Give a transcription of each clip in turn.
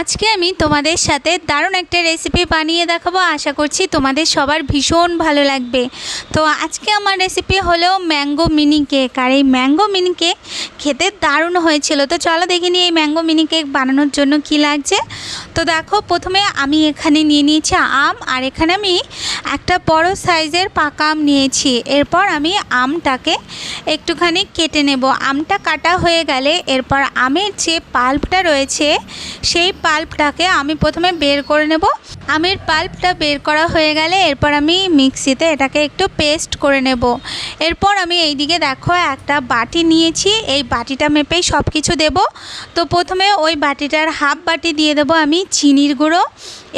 আজকে আমি তোমাদের সাথে দারুণ একটা রেসিপি বানিয়ে দেখাবো। আশা করছি তোমাদের সবার ভীষণ ভালো লাগবে। তো আজকে আমার রেসিপি হলো ম্যাঙ্গো মিনি কেক আর এই ম্যাঙ্গো মিনি কেক খেতে দারুণ হয়েছিল। তো চলো দেখে নিই এই ম্যাঙ্গো মিনি কেক বানানোর জন্য কি লাগছে। তো দেখো, প্রথমে আমি এখানে নিয়ে নিয়েছি আম, আর এখানে আমি একটা বড় সাইজের পাকা আম নিয়েছি। এরপর আমি আমটাকে একটুখানি কেটে নেব। আমটা কাটা হয়ে গেলে এরপর আমের যে পাল্পটা রয়েছে, সেই পাল্পটাকে আমি প্রথমে বের করে নেব। আমের পাল্পটা বের করা হয়ে গেলে এরপর আমি মিক্সিতে এটাকে একটু পেস্ট করে নেব। এরপর আমি এইদিকে দেখো একটা বাটি নিয়েছি। এই বাটিটা মেপেই সব কিছু দেবো। তো প্রথমে ওই বাটিটার হাফ বাটি দিয়ে দেবো আমি চিনির গুঁড়ো।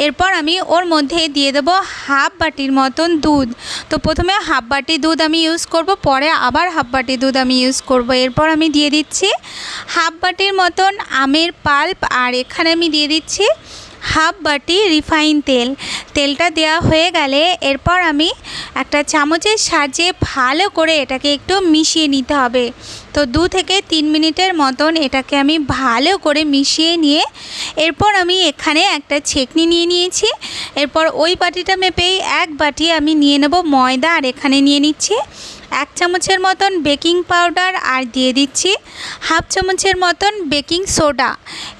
এরপর আমি ওর মধ্যে দিয়ে দেবো হাফ বাটির মতন দুধ। তো প্রথমে হাফ বাটি দুধ আমি ইউজ করব, পরে আবার হাফ বাটি দুধ আমি ইউজ করব। এরপর আমি দিয়ে দিচ্ছি হাফ বাটির মতন আমের পাল্প, আর এখানে আমি দিয়ে দিচ্ছি হাফ বাটি রিফাইন তেল। তেলটা দেওয়া হয়ে গেলে এরপর আমি একটা চামচের সাহায্যে ভালো করে এটাকে একটু মিশিয়ে নিতে হবে। তো দু থেকে তিন মিনিটের মতন এটাকে আমি ভালো করে মিশিয়ে নিয়ে এরপর আমি এখানে একটা ছেকনি নিয়ে নিয়েছি। এরপর ওই বাটিটা মেপেই এক বাটি আমি নিয়ে নেব ময়দা, আর এখানে নিয়ে নিচ্ছি। এক চামচের মতন বেকিং পাউডার আর দিয়ে দিচ্ছি। হাফ চামচের মতন বেকিং সোডা।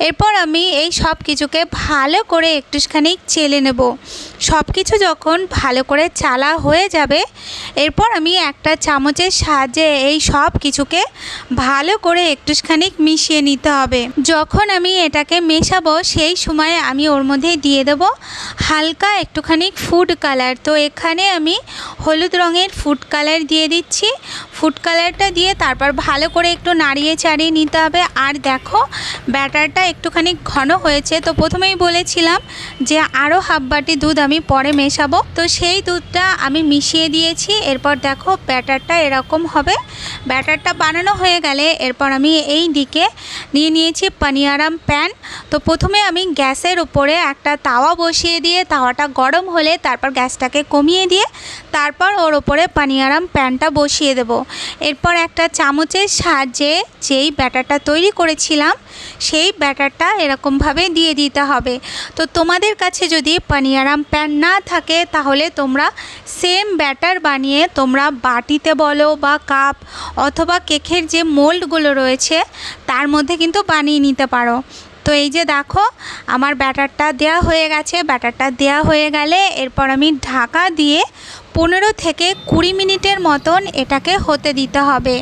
এরপর আমি এই সব কিছুকে ভালো করে একটুখানি চেলে নেব। সব কিছু যখন ভালো করে চালা হয়ে যাবে, এরপর আমি একটা চামচের সাহায্যে এই সব কিছুকে ভালো করে একটুখানি মিশিয়ে নিতে হবে। যখন আমি এটাকে মেশাবো, সেই সময় আমি ওর মধ্যে দিয়ে দেবো হালকা একটুখানি ফুড কালার। তো এখানে আমি হলুদ রঙের ফুড কালার দিয়ে দিচ্ছি। ফুড কালারটা দিয়ে তারপর ভালো করে একটু নাড়িয়ে চাড়িয়ে নিতে হবে। আর দেখো, ব্যাটারটা একটুখানি ঘন হয়েছে। তো প্রথমেই বলেছিলাম যে আরও হাফ বাটি দুধ আমি পরে মেশাবো। তো সেই দুধটা আমি মিশিয়ে দিয়েছি। এরপর দেখো, ব্যাটারটা এরকম হবে। ব্যাটারটা বানানো হয়ে গেলে এরপর আমি এই দিকে নিয়ে নিয়েছি পানিয়ারাম প্যান তো প্রথমে আমি গ্যাসের উপরে একটা তাওয়া বসিয়ে দিয়ে তাওয়াটা গরম হলে তারপর গ্যাসটাকে কমিয়ে দিয়ে তারপর ওর ওপরে পানিয়ারাম প্যানটা বসিয়ে দেব। এরপর একটা চামচের সাহায্যে যেই ব্যাটারটা তৈরি করেছিলাম, সেই ব্যাটারটা এরকমভাবে দিয়ে দিতে হবে। তো তোমাদের কাছে যদি পানিয়ারাম প্যান না থাকে, তাহলে তোমরা সেম ব্যাটার বানিয়ে তোমরা বাটিতে বলো বা কাপ অথবা কেকের যে মোল্ডগুলো রয়েছে, তার মধ্যে কিন্তু বানিয়ে নিতে পারো। তো এই যে দেখো, আমার ব্যাটারটা দেয়া হয়ে গেছে, ব্যাটারটা দেয়া হয়ে গেলে এরপর আমি ঢাকা দিয়ে পনেরো থেকে কুড়ি মিনিটের মতন এটাকে হতে দিতে হবে।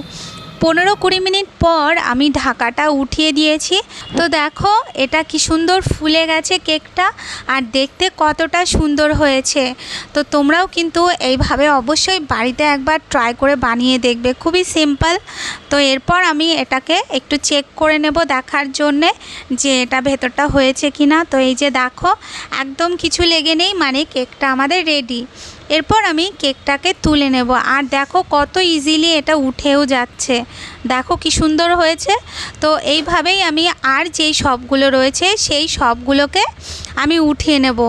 পনেরো কুড়ি মিনিট পর আমি ঢাকাটা উঠিয়ে দিয়েছি। তো দেখো, এটা কি সুন্দর ফুলে গেছে কেকটা, আর দেখতে কতটা সুন্দর হয়েছে। তো তোমরাও কিন্তু এইভাবে অবশ্যই বাড়িতে একবার ট্রাই করে বানিয়ে দেখবে, খুবই সিম্পল তো এরপর আমি এটাকে একটু চেক করে নেব দেখার জন্যে যে এটা ভেতরটা হয়েছে কি না তো এই যে দেখো, একদম কিছু লেগে নেই মানে কেকটা আমাদের রেডি এরপর আমি কেকটাকে তুলে নেব। আর দেখো কত ইজিলি এটা উঠেও যাচ্ছে। দেখো কি সুন্দর হয়েছে। তো এইভাবেই আমি আর যেই সবগুলো রয়েছে, সেই সবগুলোকে আমি উঠিয়ে নেব।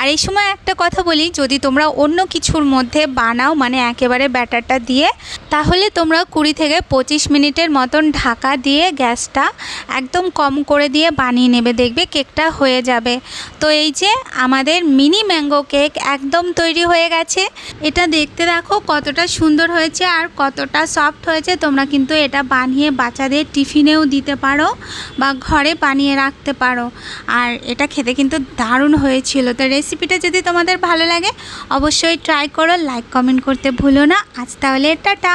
আর এই সময় একটা কথা বলি, যদি তোমরা অন্য কিছুর মধ্যে বানাও মানে একেবারে ব্যাটারটা দিয়ে, তাহলে তোমরা কুড়ি থেকে পঁচিশ মিনিটের মতন ঢাকা দিয়ে গ্যাসটা একদম কম করে দিয়ে বানিয়ে নেবে। দেখবে কেকটা হয়ে যাবে। তো এই যে আমাদের মিনি ম্যাঙ্গো কেক একদম তৈরি হয়ে গেছে। এটা দেখতে দেখো কতটা সুন্দর হয়েছে আর কতটা সফট হয়েছে। তোমরা কিন্তু এটা বানিয়ে বাচ্চাদের টিফিনেও দিতে পারো বা ঘরে বানিয়ে রাখতে পারো। আর এটা খেতে কিন্তু দারুণ হয়েছিল। তো রেসিপিটা যদি তোমাদের ভালো লাগে, অবশ্যই ট্রাই করো লাইক কমেন্ট করতে ভুলো না। আজ তাহলে টাটা!